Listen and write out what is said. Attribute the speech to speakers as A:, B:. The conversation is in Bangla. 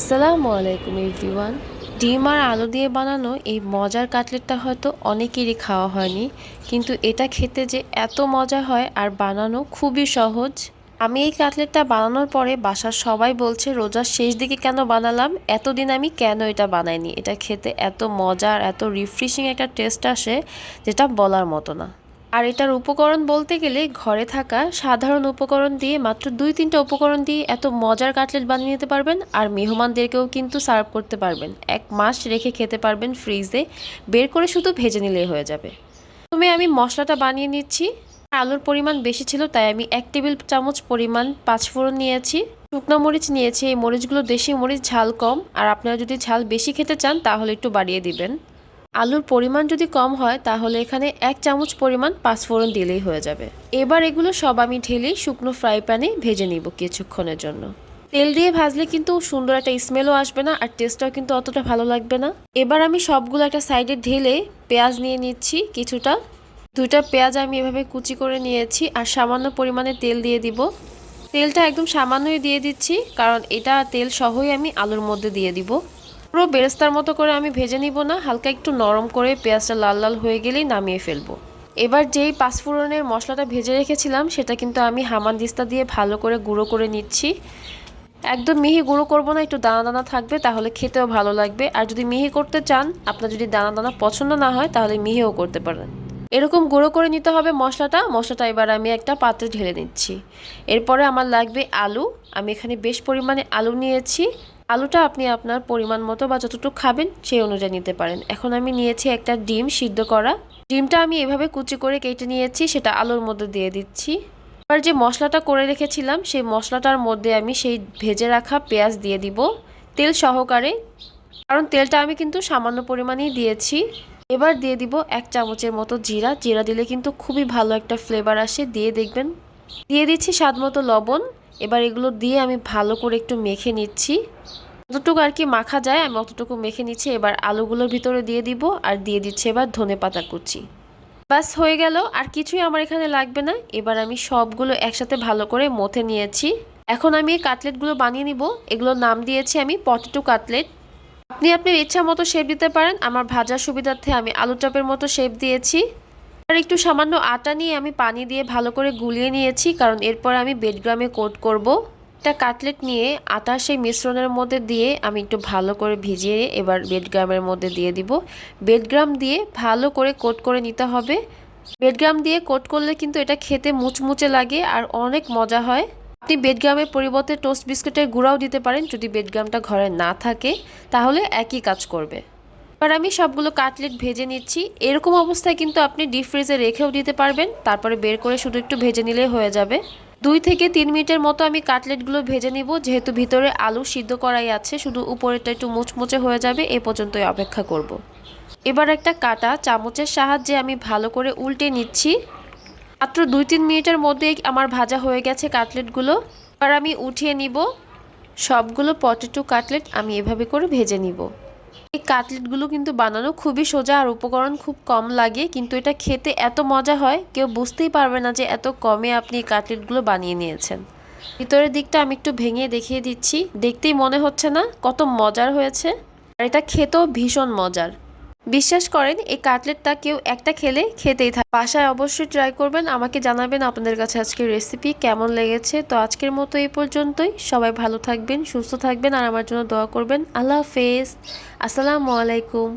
A: আসসালামু আলাইকুম, এভরিওয়ান। ডিম আর আলু দিয়ে বানানো এই মজার কাটলেটটা হয়তো অনেকেরই খাওয়া হয়নি, কিন্তু এটা খেতে যে এত মজা হয় আর বানানো খুবই সহজ। আমি এই কাটলেটটা বানানোর পরে বাসার সবাই বলছে, রোজার শেষ দিকে কেন বানালাম? এতদিন আমি কেন এটা বানাইনি? এটা খেতে এত মজার এত রিফ্রেশিং একটা টেস্ট আসে, যেটা বলার মতো না। আর এটার উপকরণ বলতে গেলে ঘরে থাকা সাধারণ উপকরণ দিয়ে মাত্র দুই তিনটা উপকরণ দিয়ে এত মজার কাটলেট বানিয়ে নিতে পারবেন আর মেহমানদেরকেও কিন্তু সার্ভ করতে পারবেন। এক মাস রেখে খেতে পারবেন ফ্রিজে। বের করে শুধু ভেজে নিলেই হয়ে যাবে। প্রথমে আমি মশলাটা বানিয়ে নিচ্ছি। আলুর পরিমাণ বেশি ছিল, তাই আমি এক টেবিল চামচ পরিমাণ পাঁচফোড়ন নিয়েছি। শুকনো মরিচ নিয়েছি, এই মরিচগুলো দেশি মরিচ, ঝাল কম। আর আপনারা যদি ঝাল বেশি খেতে চান, তাহলে একটু বাড়িয়ে দিবেন। আলুর পরিমাণ যদি কম হয়, তাহলে এখানে এক চামচ পরিমাণ পাঁচফোড়ন দিলেই হয়ে যাবে। এবার এগুলো সব আমি ঢেলে শুকনো ফ্রাই প্যানে ভেজে নিব কিছুক্ষণের জন্য। তেল দিয়ে ভাজলে কিন্তু সুন্দর একটা স্মেলও আসবে না, আর টেস্টটাও কিন্তু অতটা ভালো লাগবে না। এবার আমি সবগুলো একটা সাইডে ঢেলে পেঁয়াজ নিয়ে নিচ্ছি কিছুটা। দুইটা পেঁয়াজ আমি এভাবে কুচি করে নিয়েছি, আর সামান্য পরিমাণে তেল দিয়ে দিব। তেলটা একদম সামান্যই দিয়ে দিচ্ছি, কারণ এটা তেল সহই আমি আলুর মধ্যে দিয়ে দিব। পুরো বেরেস্তার মতো করে আমি ভেজে নিব না, হালকা একটু নরম করে পেঁয়াজটা লাল লাল হয়ে গেলেই নামিয়ে ফেলব। এবার যেই পাঁচফোড়নের মশলাটা ভেজে রেখেছিলাম, সেটা কিন্তু আমি হামানদিস্তা দিয়ে ভালো করে গুঁড়ো করে নিচ্ছি। একদম মিহি গুঁড়ো করব না, একটু দানা দানা থাকবে, তাহলে খেতেও ভালো লাগবে। আর যদি মিহি করতে চান, আপনার যদি দানা দানা পছন্দ না হয়, তাহলে মিহিও করতে পারেন। এরকম গুঁড়ো করে নিতে হবে মশলাটা। মশলাটা এবার আমি একটা পাত্রে ঢেলে নিচ্ছি। এরপরে আমার লাগবে আলু। আমি এখানে বেশ পরিমাণে আলু নিয়েছি। আলুটা আপনি আপনার পরিমাণ মতো বা যতটুকু খাবেন সেই অনুযায়ী নিতে পারেন। এখন আমি নিয়েছি একটা ডিম সিদ্ধ করা। ডিমটা আমি এভাবে কুচি করে কেটে নিয়েছি, সেটা আলুর মধ্যে দিয়ে দিচ্ছি। এবার যে মশলাটা করে রেখেছিলাম, সেই মশলাটার মধ্যে আমি সেই ভেজে রাখা পেঁয়াজ দিয়ে দিব তেল সহকারে। কারণ তেলটা আমি কিন্তু সামান্য পরিমাণেই দিয়েছি। এবার দিয়ে দিব এক চামচের মতো জিরা। জিরা দিলে কিন্তু খুবই ভালো একটা ফ্লেভার আসে, দিয়ে দেখবেন। দিয়ে দিচ্ছি স্বাদ মতো লবণ। এবার এগুলো দিয়ে আমি ভালো করে একটু মেখে নিচ্ছি। যতটুকু আর কি মাখা যায়, আমি অতটুকু মেখে নিচ্ছি। এবার আলুগুলোর ভিতরে দিয়ে দিব আর দিয়ে দিচ্ছি এবার ধনে পাতা কুচি। বাস হয়ে গেল। আর কিছুই আমার এখানে লাগবে না। এবার আমি সবগুলো একসাথে ভালো করে মথে নিয়েছি। এখন আমি এই কাটলেটগুলো বানিয়ে নিব। এগুলোর নাম দিয়েছি আমি পটেটো কাটলেট। আপনি আপনার ইচ্ছা মতো শেপ দিতে পারেন। আমার ভাজার সুবিধার্থে আমি আলু চপের মতো শেপ দিয়েছি। আর একটু সামান্য আটা নিয়ে আমি পানি দিয়ে ভালো করে গুলিয়ে নিয়েছি, কারণ এরপর আমি বেডগ্রামে কোট করব। একটা কাটলেট নিয়ে আটা সেই মিশ্রণের মধ্যে দিয়ে আমি একটু ভালো করে ভিজিয়ে এবার বেডগ্রামের মধ্যে দিয়ে দিব। বেডগ্রাম দিয়ে ভালো করে কোট করে নিতে হবে। বেডগ্রাম দিয়ে কোট করলে কিন্তু এটা খেতে মুচমুচে লাগে আর অনেক মজা হয়। আপনি বেডগ্রামের পরিবর্তে টোস্ট বিস্কুটের গুঁড়াও দিতে পারেন যদি বেডগ্রামটা ঘরে না থাকে, তাহলে একই কাজ করবে। এবার আমি সবগুলো কাটলেট ভেজে নিচ্ছি। এরকম অবস্থায় কিন্তু আপনি ডিপ ফ্রিজে রেখেও দিতে পারবেন। তারপরে বের করে শুধু একটু ভেজে নিলেই হয়ে যাবে। দুই থেকে তিন মিনিটের মতো আমি কাটলেটগুলো ভেজে নিব। যেহেতু ভিতরে আলু সিদ্ধ করাই আছে, শুধু উপরেরটা একটু মুচমুচে হয়ে যাবে। এ পর্যন্তই অপেক্ষা করব। এবার একটা কাটা চামচের সাহায্যে আমি ভালো করে উল্টে নিচ্ছি। মাত্র দুই তিন মিনিটের মধ্যেই আমার ভাজা হয়ে গেছে কাটলেটগুলো। এবার আমি উঠিয়ে নিব। সবগুলো পটেটো কাটলেট আমি এভাবে করে ভেজে নিব। এই কাটলেটগুলো কিন্তু বানানো খুবই সোজা আর উপকরণ খুব কম লাগে, কিন্তু এটা খেতে এত মজা হয়, কেউ বুঝতেই পারবে না যে এত কমে আপনি এই কাটলেটগুলো বানিয়ে নিয়েছেন। ভিতরের দিকটা আমি একটু ভেঙে দেখিয়ে দিচ্ছি, দেখতেই মনে হচ্ছে না কত মজার হয়েছে। আর এটা খেতেও ভীষণ মজার। বিশ্বাস করেন, এই কাটলেটটা কেউ একটা খেলে খেতেই থাকে। বাসায় অবশ্যই ট্রাই করবেন। আমাকে জানাবেন আপনাদের কাছে আজকের রেসিপি কেমন লেগেছে। তো আজকের মতো এই পর্যন্তই। সবাই ভালো থাকবেন, সুস্থ থাকবেন, আর আমার জন্য দোয়া করবেন। আল্লাহ হাফেজ। আসসালামু আলাইকুম।